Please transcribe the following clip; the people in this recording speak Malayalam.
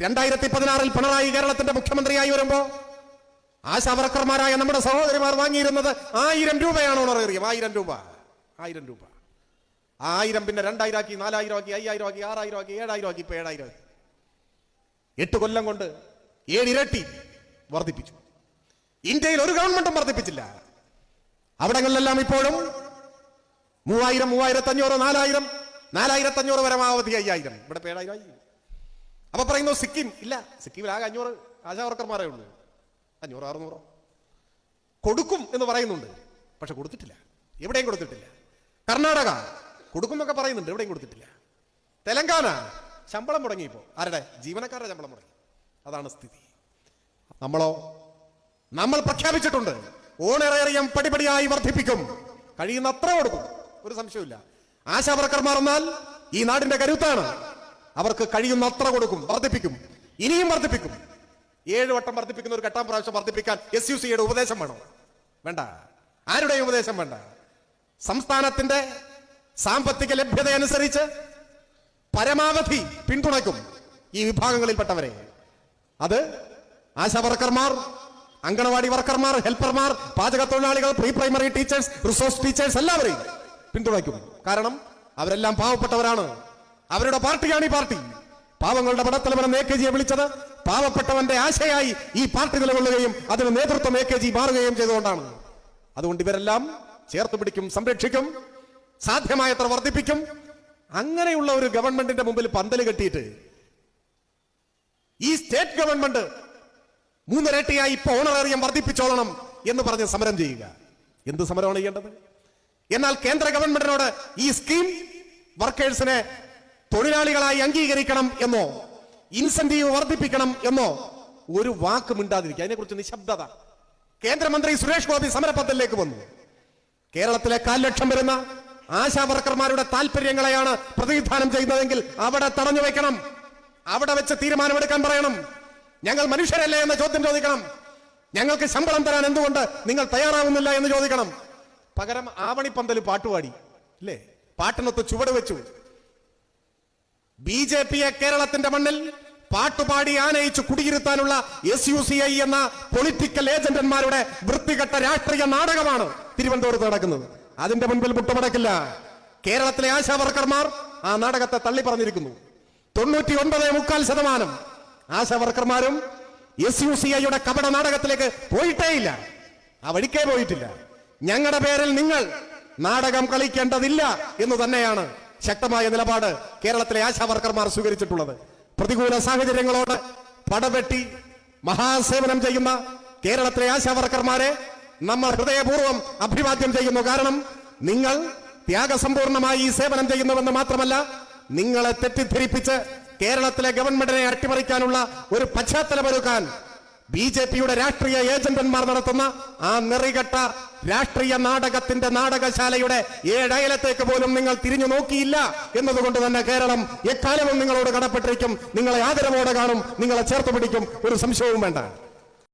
രണ്ടായിരത്തി പതിനാറിൽ പിണറായി കേരളത്തിന്റെ മുഖ്യമന്ത്രിയായി വരുമ്പോ ആശാവർക്കർമാരായ നമ്മുടെ സഹോദരിമാർ വാങ്ങിയിരുന്നത് ആയിരം രൂപയാണ് ഓണറേറിയം ആയിരം രൂപ. ആയിരം രൂപ. ആയിരം പിന്നെ രണ്ടായിരം ആക്കി നാലായിരം ആക്കി അയ്യായിരം ആക്കി ആറായിരം ആക്കി ഏഴായിരം ആക്കി ഇപ്പൊ ഏഴായിരം ആക്കി എട്ട് കൊല്ലം കൊണ്ട് ഏഴിരട്ടി വർദ്ധിപ്പിച്ചു. ഇന്ത്യയിൽ ഒരു ഗവൺമെന്റും വർദ്ധിപ്പിച്ചില്ല. അവിടങ്ങളിലെല്ലാം ഇപ്പോഴും മൂവായിരം മൂവായിരത്തി അഞ്ഞൂറ് നാലായിരം നാലായിരത്തി അഞ്ഞൂറ് പരമാവധി അയ്യായിരം. ഇവിടെ ഏഴായിരം ആയി. അപ്പൊ പറയുന്നു സിക്കിം. ഇല്ല സിക്കിമിൽ ആകെ അഞ്ഞൂറ് ആശാവർക്കർമാരേ ഉള്ളൂ. അഞ്ഞൂറ് അറുന്നൂറോ? കൊടുക്കും എന്ന് പറയുന്നുണ്ട്. പക്ഷെ കൊടുത്തിട്ടില്ല. എവിടെയും കൊടുത്തിട്ടില്ല. കർണാടക കൊടുക്കും എന്നൊക്കെ പറയുന്നുണ്ട്. എവിടെയും കൊടുത്തിട്ടില്ല. തെലങ്കാന ശമ്പളം മുടങ്ങിയപ്പോ. ആരുടെ? ജീവനക്കാരുടെ ശമ്പളം മുടങ്ങി. അതാണ് സ്ഥിതി. നമ്മളോ നമ്മൾ പ്രഖ്യാപിച്ചിട്ടുണ്ട്. ഓണറേറിയം പടിപടിയായി വർദ്ധിപ്പിക്കും. കഴിയുന്ന അത്ര കൊടുക്കും. ഒരു സംശയമില്ല ആശാവർക്കർമാർ എന്നാൽ ഈ നാടിന്റെ കരുത്താണ്. അവർക്ക് കഴിയുന്ന അത്ര കൊടുക്കും വർദ്ധിപ്പിക്കും. ഇനിയും വർദ്ധിപ്പിക്കും. ഏഴ് വട്ടം വർദ്ധിപ്പിക്കുന്ന ഒരു ഘട്ടം പ്രാവശ്യം വർദ്ധിപ്പിക്കാൻ എസ് യു സിയുടെ ഉപദേശം വേണോ? വേണ്ട. ആരുടെയും ഉപദേശം വേണ്ട. സംസ്ഥാനത്തിന്റെ സാമ്പത്തിക ലഭ്യത അനുസരിച്ച് പരമാവധി പിന്തുണയ്ക്കും ഈ വിഭാഗങ്ങളിൽപ്പെട്ടവരെ. അത് ആശാവർക്കർമാർ അങ്കണവാടി വർക്കർമാർ ഹെൽപ്പർമാർ പാചക തൊഴിലാളികൾ pre primary teachers resource teachers എല്ലാവരെയും പിന്തുണയ്ക്കും. കാരണം അവരെല്ലാം പാവപ്പെട്ടവരാണ്. അവരുടെ പാർട്ടിയാണ് ഈ പാർട്ടി. പാവങ്ങളുടെ പടത്തലവനെ എ കെ ജിയെ വിളിച്ചത്. പാവപ്പെട്ടവന്റെ ആശയായി ഈ പാർട്ടി നിലകൊള്ളുകയും അതിന് നേതൃത്വം എ കെ ജി മാറുകയും ചെയ്തുകൊണ്ടാണ്. അതുകൊണ്ട് ഇവരെല്ലാം ചേർത്ത് പിടിക്കും സംരക്ഷിക്കും സാധ്യമായത്ര വർദ്ധിപ്പിക്കും. അങ്ങനെയുള്ള ഒരു ഗവൺമെന്റിന്റെ മുമ്പിൽ പന്തൽ കെട്ടിയിട്ട് ഈ സ്റ്റേറ്റ് ഗവൺമെന്റ് മൂന്നിരട്ടിയായി ഇപ്പൊ ഓണറേറിയം വർദ്ധിപ്പിച്ചോളണം എന്ന് പറഞ്ഞ് സമരം ചെയ്യുക. എന്ത് സമരമാണ് ചെയ്യേണ്ടത്? എന്നാൽ കേന്ദ്ര ഗവൺമെന്റിനോട് ഈ സ്കീം വർക്കേഴ്സിനെ തൊഴിലാളികളായി അംഗീകരിക്കണം എന്നോ ഇൻസെന്റീവ് വർദ്ധിപ്പിക്കണം എന്നോ ഒരു വാക്ക് മിണ്ടാതിരിക്കുക. അതിനെക്കുറിച്ച് നിശബ്ദത. കേന്ദ്രമന്ത്രി സുരേഷ് ഗോപി സമരപന്തലിലേക്ക് വന്നു. കേരളത്തിലെ കാൽ ലക്ഷം വരുന്ന ആശാ വർക്കർമാരുടെ താല്പര്യങ്ങളെയാണ് പ്രതിനിധാനം ചെയ്യുന്നതെങ്കിൽ അവിടെ തടഞ്ഞു വെക്കണം അവിടെ വെച്ച് തീരുമാനമെടുക്കാൻ പറയണം. ഞങ്ങൾ മനുഷ്യരല്ലേ എന്ന ചോദ്യം ചോദിക്കണം. ഞങ്ങൾക്ക് ശമ്പളം തരാൻ എന്തുകൊണ്ട് നിങ്ങൾ തയ്യാറാവുന്നില്ല എന്ന് ചോദിക്കണം. പകരം ആവണിപ്പന്തൽ പാട്ടുപാടി. അല്ലേ? പാട്ടിനൊത്ത് ചുവട് വെച്ചു. ബി ജെ പിയെ കേരളത്തിന്റെ മണ്ണിൽ പാട്ടുപാടി ആനയിച്ച് കുടിയിരുത്താനുള്ള എസ് യു സി ഐ എന്ന പൊളിറ്റിക്കൽ ഏജന്റന്മാരുടെ വൃത്തികെട്ട രാഷ്ട്രീയ നാടകമാണ് തിരുവനന്തപുരത്ത് നടക്കുന്നത്. അതിന്റെ മുൻപിൽ മുട്ടുമടക്കില്ല. കേരളത്തിലെ ആശാവർക്കർമാർ ആ നാടകത്തെ തള്ളി പറഞ്ഞിരിക്കുന്നു തൊണ്ണൂറ്റി ഒൻപത് മുക്കാൽ ശതമാനം ആശാവർക്കർമാരും എസ് യു സി ഐയുടെ കപട നാടകത്തിലേക്ക് പോയിട്ടേയില്ല. ആ വഴിക്കേ പോയിട്ടില്ല. ഞങ്ങളുടെ പേരിൽ നിങ്ങൾ നാടകം കളിക്കേണ്ടതില്ല എന്ന് തന്നെയാണ് ശക്തമായ നിലപാട് കേരളത്തിലെ ആശാവർക്കർമാർ സ്വീകരിച്ചിട്ടുള്ളത്. പ്രതികൂല സാഹചര്യങ്ങളോട് പടവെട്ടി മഹാസേവനം ചെയ്യുന്ന കേരളത്തിലെ ആശാവർക്കർമാരെ നമ്മൾ ഹൃദയപൂർവം അഭിവാദ്യം ചെയ്യുന്നു. കാരണം നിങ്ങൾ ത്യാഗസമ്പൂർണമായി ഈ സേവനം ചെയ്യുന്നുവെന്ന് മാത്രമല്ല നിങ്ങളെ തെറ്റിദ്ധരിപ്പിച്ച് കേരളത്തിലെ ഗവൺമെന്റിനെ അട്ടിമറിക്കാനുള്ള ഒരു പശ്ചാത്തലമൊരുക്കാൻ ബി ജെ പിയുടെ രാഷ്ട്രീയ ഏജന്റന്മാർ നടത്തുന്ന ആ നിറികെട്ട രാഷ്ട്രീയ നാടകത്തിന്റെ നാടകശാലയുടെ ഏഴയലത്തേക്ക് പോലും നിങ്ങൾ തിരിഞ്ഞു നോക്കിയില്ല എന്നതുകൊണ്ട് തന്നെ കേരളം എക്കാലവും നിങ്ങളോട് കടപ്പെട്ടിരിക്കും. നിങ്ങളെ ആദരവോടെ കാണും. നിങ്ങളെ ചേർത്ത് പിടിക്കും. ഒരു സംശയവും വേണ്ട.